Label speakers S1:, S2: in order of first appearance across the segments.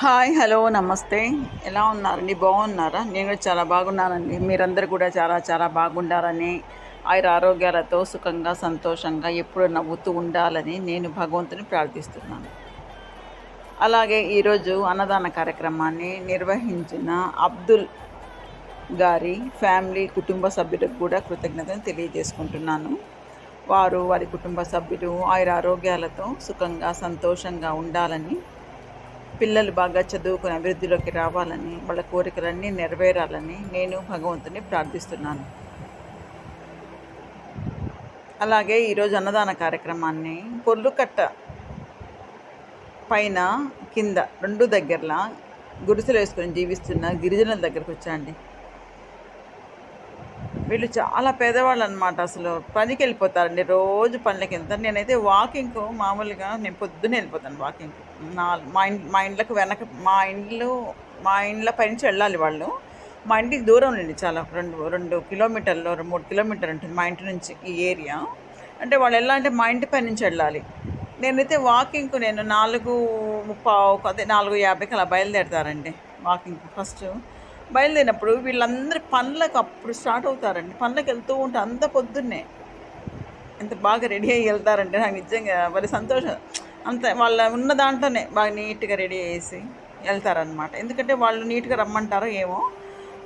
S1: Hi hello నమస్తే. ఎలా ఉన్నారండి? బాగున్నారా? నేను కూడా చాలా బాగున్నానండి. మీరందరూ కూడా చాలా చాలా బాగుండాలని ఆయుర ఆరోగ్యాలతో సుఖంగా సంతోషంగా ఎప్పుడు నవ్వుతూ ఉండాలని నేను భగవంతుని ప్రార్థిస్తున్నాను. అలాగే ఈరోజు అన్నదాన కార్యక్రమాన్ని నిర్వహించిన అబ్దుల్ గారి ఫ్యామిలీ కుటుంబ సభ్యులకు కూడా కృతజ్ఞతను తెలియజేసుకుంటున్నాను. వారు వారి కుటుంబ సభ్యులు ఆయుర ఆరోగ్యాలతో సుఖంగా సంతోషంగా ఉండాలని పిల్లలు బాగా చదువుకుని అభివృద్ధిలోకి రావాలని వాళ్ళ కోరికలన్నీ నెరవేరాలని నేను భగవంతుని ప్రార్థిస్తున్నాను. అలాగే ఈరోజు అన్నదాన కార్యక్రమాన్ని పొర్లుకట్ట పైన కింద రెండు దగ్గరలా గుడిసెలు వేసుకొని జీవిస్తున్న గిరిజనుల దగ్గరకు వచ్చాండి వీళ్ళు చాలా పేదవాళ్ళు అనమాట అసలు. పనికి వెళ్ళిపోతారండి రోజు పనులకి. వెళ్తారు నేనైతే వాకింగ్కు మామూలుగా నేను పొద్దున్నే వెళ్ళిపోతాను వాకింగ్ నా మా ఇంట్ మా ఇండ్లకు వెనక మా ఇండ్లు మా ఇండ్ల పైనుంచి వెళ్ళాలి వాళ్ళు. మా ఇంటికి దూరం నుండి చాలా రెండు రెండు కిలోమీటర్లు రెండు మూడు కిలోమీటర్ ఉంటుంది మా ఇంటి నుంచి ఈ ఏరియా. అంటే వాళ్ళు ఎలా అంటే మా ఇంటి పై నుంచి వెళ్ళాలి. నేనైతే వాకింగ్కు నేను నాలుగు ముప్పావు అదే నాలుగు యాభైకి అలా బయలుదేరతారండి వాకింగ్ ఫస్ట్. బయలుదేరినప్పుడు వీళ్ళందరి పనులకు అప్పుడు స్టార్ట్ అవుతారండి. పనులకు వెళ్తూ ఉంటే అంత పొద్దున్నే. ఎంత బాగా రెడీ అయ్యి వెళ్తారంటే నాకు నిజంగా వాళ్ళ సంతోషం. అంత వాళ్ళ ఉన్న దాంట్లోనే బాగా నీట్గా రెడీ చేసి వెళ్తారనమాట ఎందుకంటే వాళ్ళు నీట్గా రమ్మంటారో ఏమో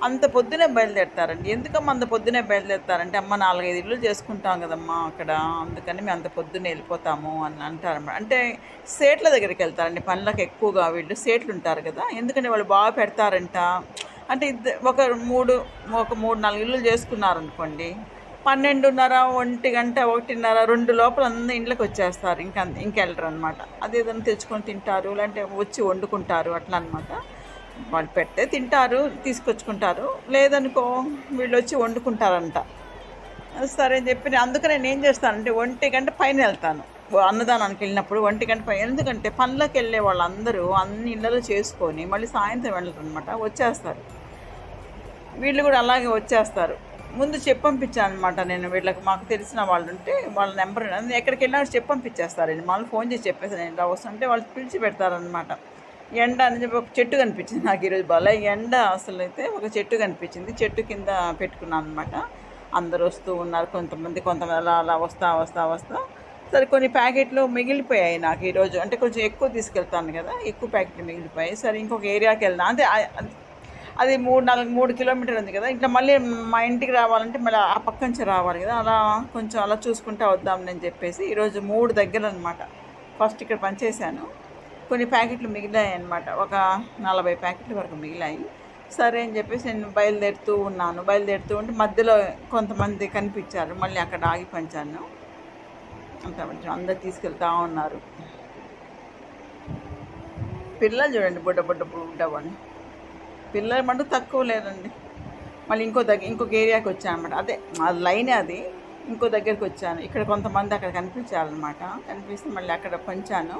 S1: అంత పొద్దునే బయలుదేరుతారండి. ఎందుకమ్మా అంత పొద్దునే బయలుదేరుతారంటే అమ్మ నాలుగైదు ఇల్లు చేసుకుంటాం కదమ్మా అక్కడ అందుకని మేము అంత పొద్దున్నే వెళ్ళిపోతాము అని అంటారన్నమాట. అంటే సేట్ల దగ్గరికి వెళ్తారండి పనులకు ఎక్కువగా వీళ్ళు. సేట్లు ఉంటారు కదా ఎందుకంటే వాళ్ళు బాగా పెడతారంట. అంటే ఇద్దరు ఒక మూడు ఒక మూడు నాలుగు ఇల్లు చేసుకున్నారనుకోండి పన్నెండున్నర ఒంటి గంట ఒకటిన్నర రెండు లోపల అందరూ ఇంట్లోకి వచ్చేస్తారు ఇంకా ఇంకెళ్ళరు అనమాట అది ఏదైనా తెచ్చుకొని తింటారు లేదంటే వచ్చి వండుకుంటారు అట్లా అనమాట వాళ్ళు పెట్టే తింటారు తీసుకొచ్చుకుంటారు. లేదనుకో వీళ్ళు వచ్చి వండుకుంటారంట. సరే అని చెప్పి అందుకు నేను ఏం చేస్తానంటే ఒంటి గంట పైన వెళ్తాను. అన్నదానానికి వెళ్ళినప్పుడు ఒంటి గంట పైన ఎందుకంటే పనులకు వెళ్ళే వాళ్ళందరూ అన్ని ఇళ్ళలో చేసుకొని మళ్ళీ సాయంత్రం వెళ్ళరు అనమాట వచ్చేస్తారు. వీళ్ళు కూడా అలాగే వచ్చేస్తారు. ముందు చెప్పంపించాను అనమాట నేను వీళ్ళకి. మాకు తెలిసిన వాళ్ళు ఉంటే వాళ్ళ నెంబర్ ఎక్కడికి వెళ్ళినా చెప్పంపించేస్తారండి. మళ్ళీ ఫోన్ చేసి చెప్పేసాను నేను ఇలా వస్తుంటే వాళ్ళు పిలిచి పెడతారనమాట ఎండ అని చెప్పి ఒక చెట్టు కనిపించింది నాకు ఈరోజు బాగా ఎండ అసలు అయితే ఒక చెట్టు కనిపించింది. చెట్టు కింద పెట్టుకున్నాను అనమాట అందరు వస్తూ ఉన్నారు. కొంతమంది కొంతమంది అలా అలా వస్తా వస్తా వస్తా. సరే కొన్ని ప్యాకెట్లు మిగిలిపోయాయి నాకు ఈరోజు. అంటే కొంచెం ఎక్కువ తీసుకెళ్తాను కదా ఎక్కువ ప్యాకెట్లు మిగిలిపోయాయి. సరే ఇంకొక ఏరియాకి వెళ్దాం. అంటే అది మూడు నాలుగు మూడు కిలోమీటర్ ఉంది కదా. ఇట్లా మళ్ళీ మా ఇంటికి రావాలంటే మళ్ళీ ఆ పక్క నుంచి రావాలి కదా. అలా కొంచెం అలా చూసుకుంటా నేను చెప్పేసి ఈరోజు మూడు దగ్గర అనమాట ఫస్ట్ ఇక్కడ పనిచేశాను. కొన్ని ప్యాకెట్లు మిగిలాయి అనమాట ఒక నలభై ప్యాకెట్ల వరకు మిగిలాయి. సరే అని చెప్పేసి నేను బయలుదేరుతూ ఉన్నాను. బయలుదేరుతూ ఉంటే మధ్యలో కొంతమంది కనిపించారు. మళ్ళీ అక్కడ ఆగి పంచాను. కొంచెం అందరు తీసుకెళ్తా ఉన్నారు. పిల్లలు చూడండి బుడ్డ బుడ్డ బుడ్డవని పిల్లలు మటు తక్కువ లేదండి. మళ్ళీ ఇంకో దగ్గర ఇంకొక ఏరియాకి వచ్చాను అనమాట అదే అది లైనే అది. ఇంకో దగ్గరికి వచ్చాను. ఇక్కడ కొంతమంది అక్కడ కనిపించాలన్నమాట కనిపిస్తే మళ్ళీ అక్కడ పంచాను.